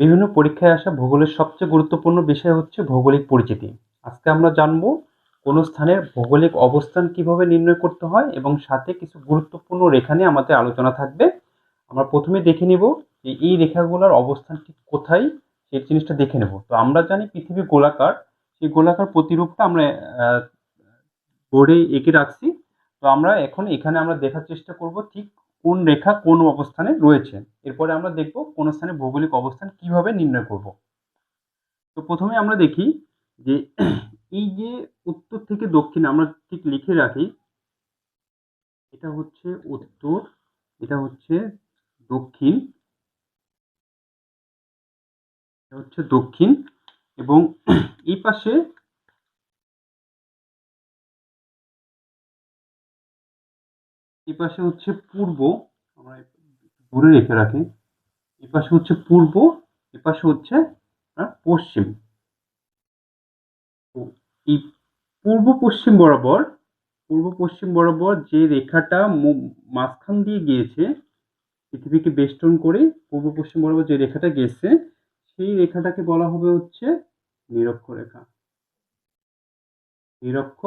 বিভিন্ন পরীক্ষায় আসা ভূগোলের সবচেয়ে গুরুত্বপূর্ণ বিষয় হচ্ছে ভৌগোলিক পরিচিতি। আজকে আমরা জানব কোনো স্থানের ভৌগোলিক অবস্থান কীভাবে নির্ণয় করতে হয় এবং সাথে কিছু গুরুত্বপূর্ণ রেখা নিয়ে আমাদের আলোচনা থাকবে। আমরা প্রথমে দেখে নিব যে এই রেখাগুলোর অবস্থান ঠিক কোথায়, সেই জিনিসটা দেখে নেব। তো আমরা জানি পৃথিবী গোলাকার, সেই গোলাকার প্রতিরূপটা আমরা বোর্ডে এঁকে রাখছি। তো আমরা এখন এখানে আমরা দেখার চেষ্টা করব ঠিক কোন রেখা কোন অবস্থানে রয়েছে। এরপরে আমরা দেখব কোন স্থানে ভৌগোলিক অবস্থান কীভাবে নির্ণয় করব। তো প্রথমে আমরা দেখি যে এই যে উত্তর থেকে দক্ষিণ আমরা ঠিক লিখে রাখি, এটা হচ্ছে উত্তর, এটা হচ্ছে দক্ষিণ, এটা হচ্ছে দক্ষিণ এবং এই পাশে এই পাশে হচ্ছে পূর্ব, আমরা দূরে রেখে রাখি। এই পাশে হচ্ছে পূর্ব এ পাশে হচ্ছে পশ্চিম। এই পূর্ব পশ্চিম বরাবর, পূর্ব পশ্চিম বরাবর যে রেখাটা মাঝখান দিয়ে গিয়েছে, পৃথিবীকে বেষ্টন করে পূর্ব পশ্চিম বরাবর যে রেখাটা গেছে সেই রেখাটাকে বলা হবে হচ্ছে নিরক্ষ রেখা। নিরক্ষ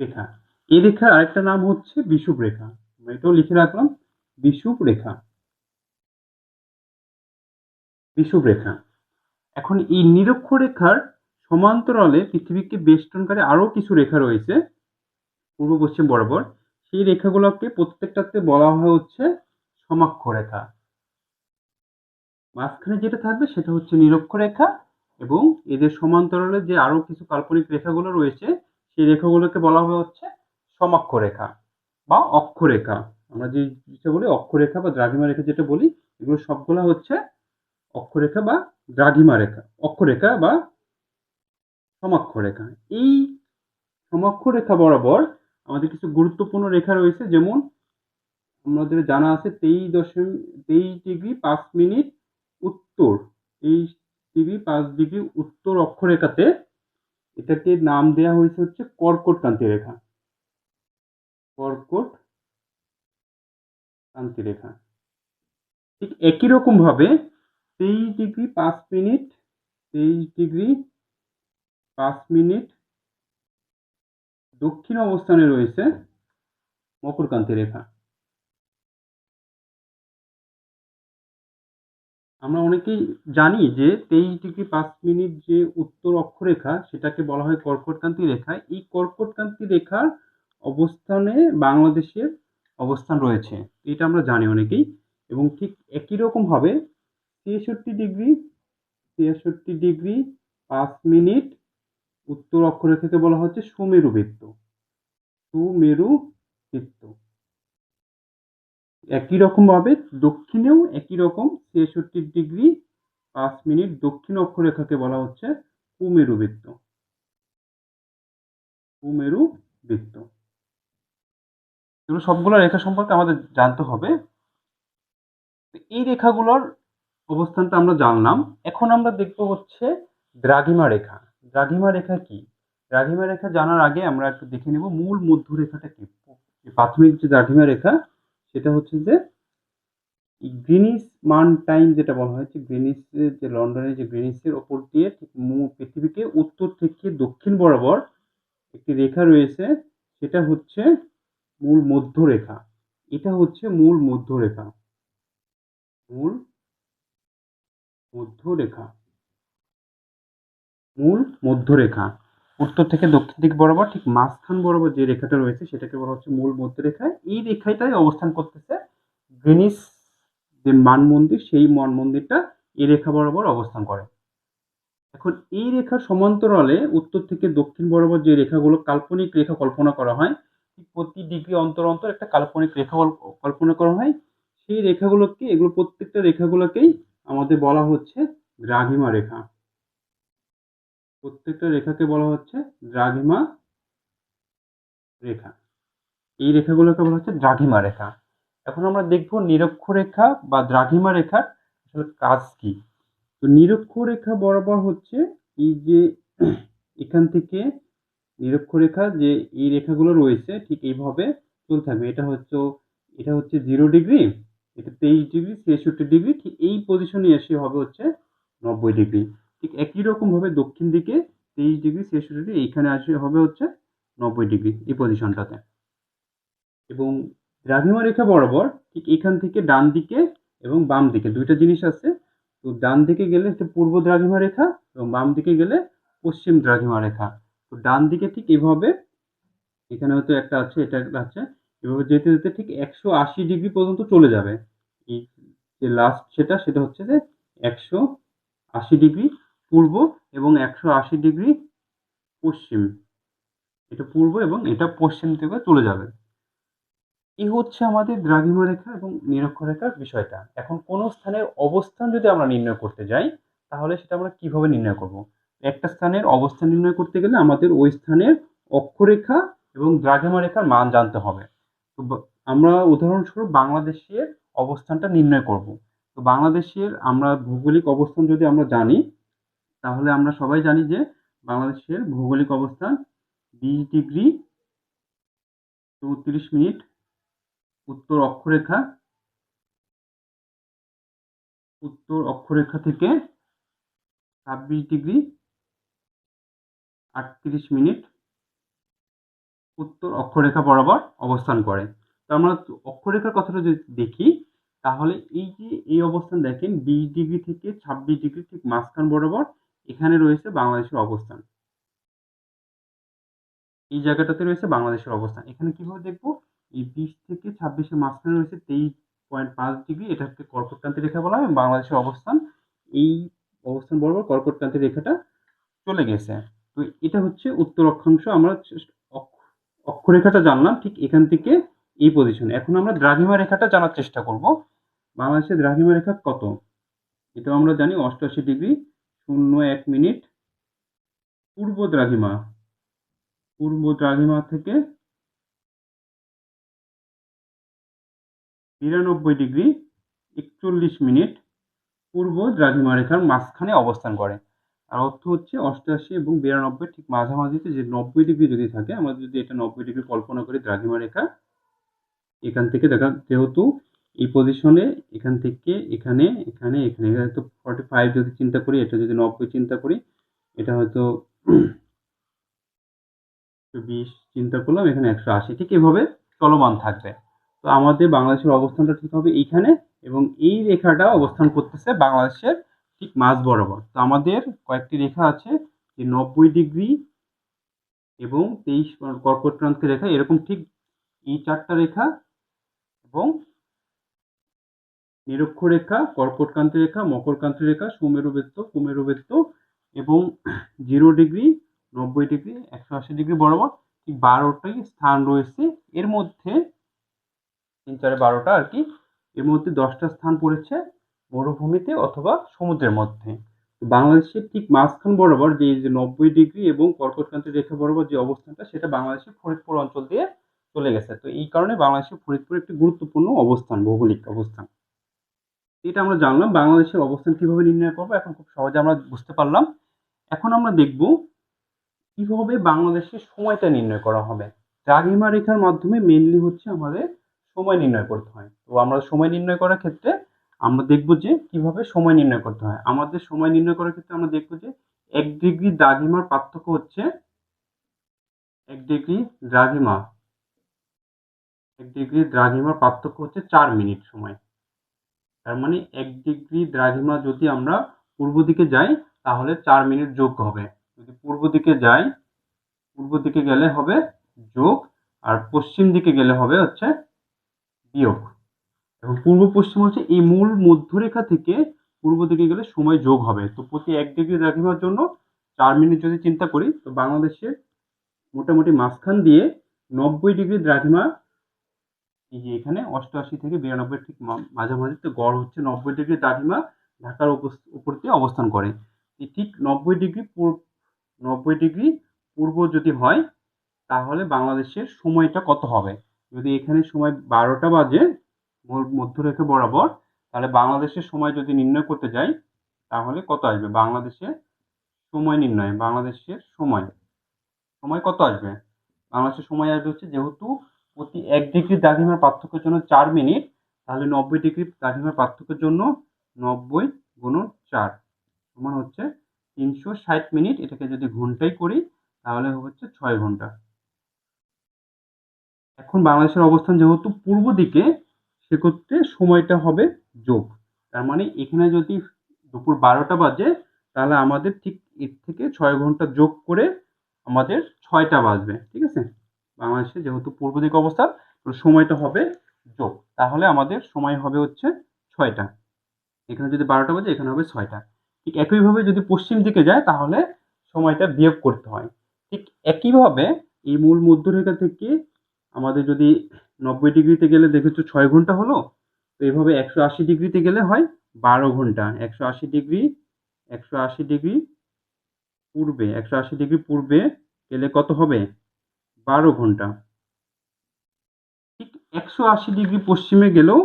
রেখা। এই রেখার আরেকটা নাম হচ্ছে বিষুব রেখা। এটাও লিখে রাখলাম বিষুব রেখা। বিষুব রেখা। এখন এই নিরক্ষরেখার সমান্তরালে পৃথিবীকে বেষ্টনকারী আরও কিছু রেখা রয়েছে, পূর্ব, পশ্চিম, বরাবর। সেই রেখাগুলোকে প্রত্যেকটাতে বলা হয় হচ্ছে সমাক্ষ রেখা। মাঝখানে যেটা থাকবে সেটা হচ্ছে নিরক্ষরেখা এবং এদের সমান্তরালে যে আরও কিছু কাল্পনিক রেখাগুলো রয়েছে, সেই রেখাগুলোকে বলা হয় হচ্ছে সমাক্ষ রেখা বা অক্ষরেখা। আমরা যে যেটা বলি অক্ষরেখা বা দ্রাঘিমা রেখা যেটা বলি, এগুলো সবগুলো হচ্ছে অক্ষরেখা বা দ্রাঘিমা রেখা, অক্ষরেখা বা সমাক্ষ রেখা এই সমাক্ষ রেখা বরাবর আমাদের কিছু গুরুত্বপূর্ণ রেখা রয়েছে, যেমন আমাদের জানা আছে তেইশ দশমিক, তেইশ ডিগ্রি পাঁচ মিনিট উত্তর। তেইশ ডিগ্রি পাঁচ ডিগ্রি উত্তর অক্ষরেখাতে এটাকে নাম দেওয়া হয়েছে হচ্ছে কর্কট ক্রান্তি রেখা। কর্কট ক্রান্তি রেখা। ঠিক একই রকম ভাবে তেইশ ডিগ্রি পাঁচ মিনিট, তেইশ ডিগ্রি পাঁচ মিনিট দক্ষিণ অবস্থানে রয়েছে মকরকান্তি রেখা। আমরা অনেকেই জানি যে তেইশ ডিগ্রি পাঁচ মিনিট যে উত্তর অক্ষরেখা, সেটাকে বলা হয় কর্কটকান্তি রেখা। এই কর্কটকান্তি রেখার অবস্থানে বাংলাদেশের অবস্থান রয়েছে। এটা আমরা জানি অনেকেই। এবং ঠিক একই রকমভাবে ছেষট্টি ডিগ্রি ছেষট্টি ডিগ্রি পাঁচ মিনিট উত্তর অক্ষরেখাকে বলা হচ্ছে সুমেরু বৃত্ত। সুমেরু বৃত্ত। একই রকমভাবে দক্ষিণেও একই রকম ছেষট্টি ডিগ্রি পাঁচ মিনিট দক্ষিণ অক্ষরেখাকে বলা হচ্ছে কুমেরু বৃত্ত। কুমেরু বৃত্ত। এগুলো সবগুলো রেখা সম্পর্কে আমাদের জানতে হবে। এই রেখাগুলোর অবস্থানটা আমরা জানলাম। এখন আমরা দেখব হচ্ছে দ্রাঘিমা রেখা। দ্রাঘিমা রেখা কি? দ্রাঘিমা রেখা জানার আগে আমরা একটু দেখে নেব মূল মধ্য রেখাটা কি প্রাথমিক যে দ্রাঘিমা রেখা, সেটা হচ্ছে যে গ্রিনিস মান টাইম যেটা বলা হয়েছে গ্রিনিসের যে লন্ডনের যে গ্রিনিসের ওপর দিয়ে ঠিক পৃথিবীকে উত্তর থেকে দক্ষিণ বরাবর একটি রেখা রয়েছে। সেটা হচ্ছে মূল মধ্যরেখা। এটা হচ্ছে মূল মধ্যরেখা। মূল মধ্যরেখা। মূল মধ্যরেখা। উত্তর থেকে দক্ষিণ দিক বরাবর, ঠিক মাঝখান বরাবর যে রেখাটা রয়েছে, সেটাকে বলা হচ্ছে মূল মধ্যরেখা এই রেখাটাই অবস্থান করতেছে গ্রিনিস যে মান মন্দির, সেই মান মন্দিরটা এই রেখা বরাবর অবস্থান করে। এখন এই রেখার সমান্তরালে উত্তর থেকে দক্ষিণ বরাবর যে রেখাগুলো কাল্পনিক রেখা কল্পনা করা হয় প্রতি ডিগ্রি অন্তর অন্তর একটা কাল্পনিক রেখা কল্পনা করা হয়। সেই রেখাগুলোকে, এগুলো প্রত্যেকটা রেখাগুলোকেই আমাদের বলা হচ্ছে দ্রাঘিমা রেখা। প্রত্যেকটা রেখাকে বলা হচ্ছে দ্রাঘিমা রেখা। এই রেখাগুলোকে বলা হচ্ছে দ্রাঘিমা রেখা। এখন আমরা দেখব নিরক্ষরেখা বা দ্রাঘিমা রেখার আসলে কাজ কি। তো নিরক্ষরেখা বরাবর হচ্ছে এই যে এখান থেকে নিরক্ষরেখা যে এই রেখাগুলো রয়েছে, ঠিক এইভাবে চলতে থাকবে। এটা হচ্ছে এটা হচ্ছে জিরো ডিগ্রি এটা তেইশ ডিগ্রি ছেষট্টি ডিগ্রি ঠিক এই পজিশনে এসে হবে হচ্ছে নব্বই ডিগ্রি ঠিক একই রকমভাবে দক্ষিণ দিকে তেইশ ডিগ্রি ছেষট্টি ডিগ্রি এইখানে আসে হবে হচ্ছে নব্বই ডিগ্রি এই পজিশনটাতে এবং দ্রাঘিমা রেখা বরাবর ঠিক এখান থেকে ডান দিকে এবং বাম দিকে দুইটা জিনিস আছে। তো ডান দিকে গেলে হচ্ছে পূর্ব দ্রাঘিমা রেখা এবং বাম দিকে গেলে পশ্চিম দ্রাঘিমা রেখা। তো ডান দিকে ঠিক এভাবে, এখানে হয়তো একটা আছে, এটা একটা আছে, এভাবে যেতে যেতে ঠিক একশো আশি ডিগ্রি পর্যন্ত চলে যাবে। এই যে লাস্ট সেটা সেটা হচ্ছে যে একশো আশি ডিগ্রি পূর্ব এবং একশো আশি ডিগ্রি পশ্চিম। এটা পূর্ব এবং এটা পশ্চিম থেকে চলে যাবে। এই হচ্ছে আমাদের দ্রাঘিমা রেখা এবং নিরক্ষরেখার বিষয়টা। এখন কোনো স্থানের অবস্থান যদি আমরা নির্ণয় করতে যাই, তাহলে সেটা আমরা কীভাবে নির্ণয় করব? একটা স্থানের অবস্থান নির্ণয় করতে গেলে আমাদের ওই স্থানের অক্ষরেখা এবং দ্রাঘিমা রেখার মান জানতে হবে। তো আমরা উদাহরণস্বরূপ বাংলাদেশের অবস্থানটা নির্ণয় করব। তো বাংলাদেশের আমরা ভৌগোলিক অবস্থান যদি আমরা জানি, তাহলে আমরা সবাই জানি যে বাংলাদেশের ভৌগোলিক অবস্থান বিশ ডিগ্রি চৌত্রিশ মিনিট, উত্তর অক্ষরেখা উত্তর অক্ষরেখা থেকে ছাব্বিশ ডিগ্রি আটত্রিশ মিনিট উত্তর অক্ষরেখা বরাবর অবস্থান করে। তো আমরা অক্ষরেখার কথাটা যদি দেখি, তাহলে এই যে এই অবস্থান দেখেন, বিশ ডিগ্রি থেকে ছাব্বিশ ডিগ্রি ঠিক মাঝখান বরাবর এখানে রয়েছে বাংলাদেশের অবস্থান। এই জায়গাটাতে রয়েছে বাংলাদেশের অবস্থান। এখানে কীভাবে দেখব? এই বিশ থেকে ছাব্বিশের মাঝখানে রয়েছে তেইশ পয়েন্ট পাঁচ ডিগ্রি এটাকে কর্কটক্রান্তি রেখা বলা হয় বাংলাদেশের অবস্থান। এই অবস্থান বরাবর কর্কটক্রান্তি রেখাটা চলে গেছে। তো এটা হচ্ছে উত্তর অক্ষাংশ। আমরা অক্ষ- অক্ষরেখাটা জানলাম, ঠিক এখান থেকে এই পজিশন এখন আমরা দ্রাঘিমা রেখাটা জানার চেষ্টা করব। বাংলাদেশের দ্রাঘিমা রেখা কত? এটা আমরা জানি অষ্টআশি ডিগ্রি, শূন্য এক মিনিট। পূর্ব দ্রাঘিমা। পূর্ব দ্রাঘিমা থেকে বিরানব্বই ডিগ্রি, একচল্লিশ মিনিট। পূর্ব দ্রাঘিমা রেখার মাঝখানে অবস্থান করে। আর অর্থ হচ্ছে অষ্টআশি এবং বিরানব্বই ঠিক মাঝামাঝিতে যে নব্বই ডিগ্রি যদি থাকে আমরা যদি এটা নব্বই ডিগ্রি কল্পনা করি দ্রাঘিমা রেখা এখান থেকে দেখা, যেহেতু এই পজিশনে এখান থেকে এখানে এখানে এখানে হয়তো ফর্টি ফাইভ যদি চিন্তা করি, এটা যদি নব্বই চিন্তা করি, এটা হয়তো বিশ চিন্তা করলাম, এখানে একশো আশি, ঠিক এভাবে চলমান থাকবে। তো আমাদের বাংলাদেশের অবস্থানটা ঠিক হবে এইখানে এবং এই রেখাটা অবস্থান করতেছে বাংলাদেশের ঠিক মাঝ বরাবর। তো আমাদের কয়েকটি রেখা আছে, যে নব্বই ডিগ্রি এবং তেইশ কর্কটক্রান্তি রেখা, এরকম ঠিক এই চারটা রেখা এবং নিরক্ষ নিরক্ষরেখা কর্কটক্রান্তি রেখা মকরক্রান্তি রেখা সুমেরুবৃত্ত কুমেরুবৃত্ত এবং জিরো ডিগ্রি, নব্বই ডিগ্রি, একশো আশি ডিগ্রি বরাবর ঠিক বারোটাই স্থান রয়েছে। এর মধ্যে তিন চারে বারোটা আর কি, এর মধ্যে দশটা স্থান পড়েছে। মরুভূমিতে অথবা সমুদ্রের মধ্যে। বাংলাদেশের ঠিক মাঝখান বরাবর যে যে নব্বই ডিগ্রি এবং কর্কটক্রান্তি রেখা বরাবর যে অবস্থানটা, সেটা বাংলাদেশের ফরিদপুর অঞ্চল দিয়ে চলে গেছে। তো এই কারণে বাংলাদেশের ফরিদপুর একটি গুরুত্বপূর্ণ অবস্থান, ভৌগোলিক অবস্থান। এটা আমরা জানলাম, বাংলাদেশের অবস্থান কীভাবে নির্ণয় করব, এখন খুব সহজে আমরা বুঝতে পারলাম। এখন আমরা দেখব কীভাবে বাংলাদেশের সময়টা নির্ণয় করা হবে। দ্রাঘিমা রেখার মাধ্যমে মেনলি হচ্ছে আমাদের সময় নির্ণয় করতে হয়। তো আমরা সময় নির্ণয় করার ক্ষেত্রে আমরা দেখব যে কীভাবে সময় নির্ণয় করতে হয়। আমাদের সময় নির্ণয় করার ক্ষেত্রে আমরা দেখব যে এক ডিগ্রি দ্রাঘিমার পার্থক্য হচ্ছে এক ডিগ্রি দ্রাঘিমা, এক ডিগ্রি দ্রাঘিমার পার্থক্য হচ্ছে চার মিনিট সময়। তার মানে এক ডিগ্রি দ্রাঘিমা যদি আমরা পূর্ব দিকে যাই, তাহলে চার মিনিট যোগ হবে। যদি পূর্ব দিকে যাই, পূর্ব দিকে গেলে হবে যোগ, আর পশ্চিম দিকে গেলে হবে হচ্ছে বিয়োগ। এবং পূর্ব পশ্চিম হচ্ছে এই মূল মধ্যরেখা থেকে পূর্ব দিকে গেলে সময় যোগ হবে। তো প্রতি এক ডিগ্রি দ্রাঘিমার জন্য চার মিনিট যদি চিন্তা করি, তো বাংলাদেশের মোটামুটি মাঝখান দিয়ে নব্বই ডিগ্রি দ্রাঘিমা, এই যে এখানে অষ্টআশি থেকে বিরানব্বই ঠিক মাঝামাঝি, তো গড় হচ্ছে নব্বই ডিগ্রি দ্রাঘিমা ঢাকার উপর দিয়ে অবস্থান করে। ঠিক নব্বই ডিগ্রি পূর- নব্বই ডিগ্রি পূর্ব যদি হয়, তাহলে বাংলাদেশের সময়টা কত হবে? যদি এখানে সময় বারোটা বাজে মধ্যরেখা বরাবর, তাহলে বাংলাদেশের সময় যদি নির্ণয় করতে যাই, তাহলে কত আসবে? বাংলাদেশের সময় নির্ণয়, বাংলাদেশের সময়। সময় কত আসবে? বাংলাদেশের সময় আসবে হচ্ছে যেহেতু প্রতি এক ডিগ্রি দ্রাঘিমার পার্থক্যের জন্য চার মিনিট, তাহলে নব্বই ডিগ্রি দ্রাঘিমার পার্থক্যের জন্য নব্বই গুণন চার সমান হচ্ছে তিনশো ষাট মিনিট। এটাকে যদি ঘন্টায় করি, তাহলে হচ্ছে ছয় ঘণ্টা। এখন বাংলাদেশের অবস্থান যেহেতু পূর্ব দিকে সেক্ষেত্রে সময়টা হবে যোগ। তার মানে এখানে যদি দুপুর বারোটা বাজে, তাহলে আমাদের ঠিক এর থেকে ছয় ঘণ্টা যোগ করে আমাদের ছয়টা বাজবে, ঠিক আছে? বাংলাদেশে যেহেতু পূর্ব দিকে অবস্থান সময়টা হবে যোগ। তাহলে আমাদের সময় হবে হচ্ছে ছয়টা। এখানে যদি বারোটা বাজে, এখানে হবে ছয়টা। ঠিক একইভাবে যদি পশ্চিম দিকে যায়, তাহলে সময়টা বিয়োগ করতে হয়। ঠিক একইভাবে এই মূল মধ্যরেখা থেকে আমাদের যদি নব্বই ডিগ্রিতে গেলে দেখেছ ছয় ঘণ্টা হলো? তো এইভাবে একশো আশি ডিগ্রিতে গেলে হয় বারো ঘণ্টা। একশো আশি ডিগ্রি, একশো আশি ডিগ্রি পূর্বে, একশো আশি ডিগ্রি পূর্বে গেলে কত হবে? বারো ঘণ্টা। ঠিক একশো আশি ডিগ্রি পশ্চিমে গেলেও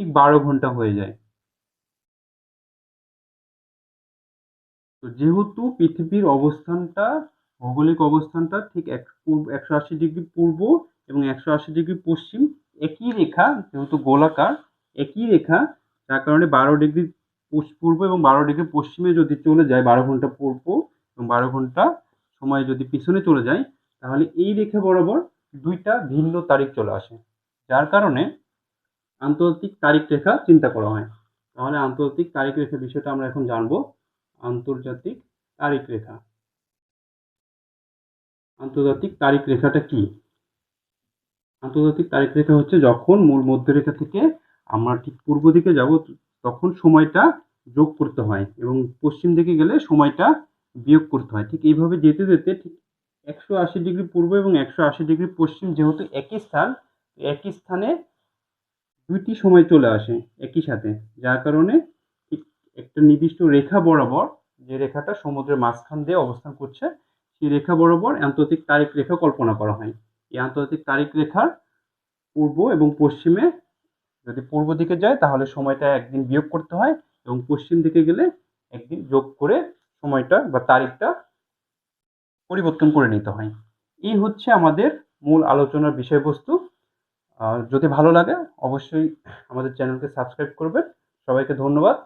ঠিক বারো ঘণ্টা হয়ে যায়। তো যেহেতু পৃথিবীর অবস্থানটা, ভৌগোলিক অবস্থানটা ঠিক এক একশো আশি ডিগ্রি পূর্ব এবং একশো আশি ডিগ্রি পশ্চিম, একই রেখা যেহেতু গোলাকার, একই রেখা, যার কারণে বারো ডিগ্রি পূর্ব এবং বারো ডিগ্রি পশ্চিমে যদি চলে যায় বারো ঘণ্টা পূর্ব এবং বারো ঘণ্টা সময় যদি পিছনে চলে যায়, তাহলে এই রেখা বরাবর দুইটা ভিন্ন তারিখ চলে আসে। যার কারণে আন্তর্জাতিক তারিখ রেখা চিন্তা করা হয়। তাহলে আন্তর্জাতিক তারিখ রেখা বিষয়টা আমরা এখন জানব। আন্তর্জাতিক তারিখ রেখা। আন্তর্জাতিক তারিখ রেখাটা কি? আন্তর্জাতিক তারিখ রেখা হচ্ছে যখন মূল মধ্যরেখা থেকে আমরা ঠিক পূর্ব দিকে যাব, তখন সময়টা যোগ করতে হয় এবং পশ্চিম দিকে গেলে সময়টা বিয়োগ করতে হয়। ঠিক এইভাবে যেতে যেতে ঠিক একশো আশি ডিগ্রি পূর্ব এবং একশো আশি ডিগ্রি পশ্চিম যেহেতু একই স্থান, একই স্থানে দুইটি সময় চলে আসে একই সাথে। যার কারণে ঠিক একটা নির্দিষ্ট রেখা বরাবর যে রেখাটা সমুদ্রের মাঝখান দিয়ে অবস্থান করছে, সেই রেখা বরাবর আন্তর্জাতিক তারিখ রেখা কল্পনা করা হয়। এই আন্তর্জাতিক তারিখ রেখার পূর্ব এবং পশ্চিমে যদি পূর্ব দিকে যায়, তাহলে সময়টা একদিন বিয়োগ করতে হয় এবং পশ্চিম দিকে গেলে একদিন যোগ করে সময়টা বা তারিখটা পরিবর্তন করে নিতে হয়। এই হচ্ছে আমাদের মূল আলোচনার বিষয়বস্তু। যদি ভালো লাগে, অবশ্যই আমাদের চ্যানেলকে সাবস্ক্রাইব করবেন। সবাইকে ধন্যবাদ।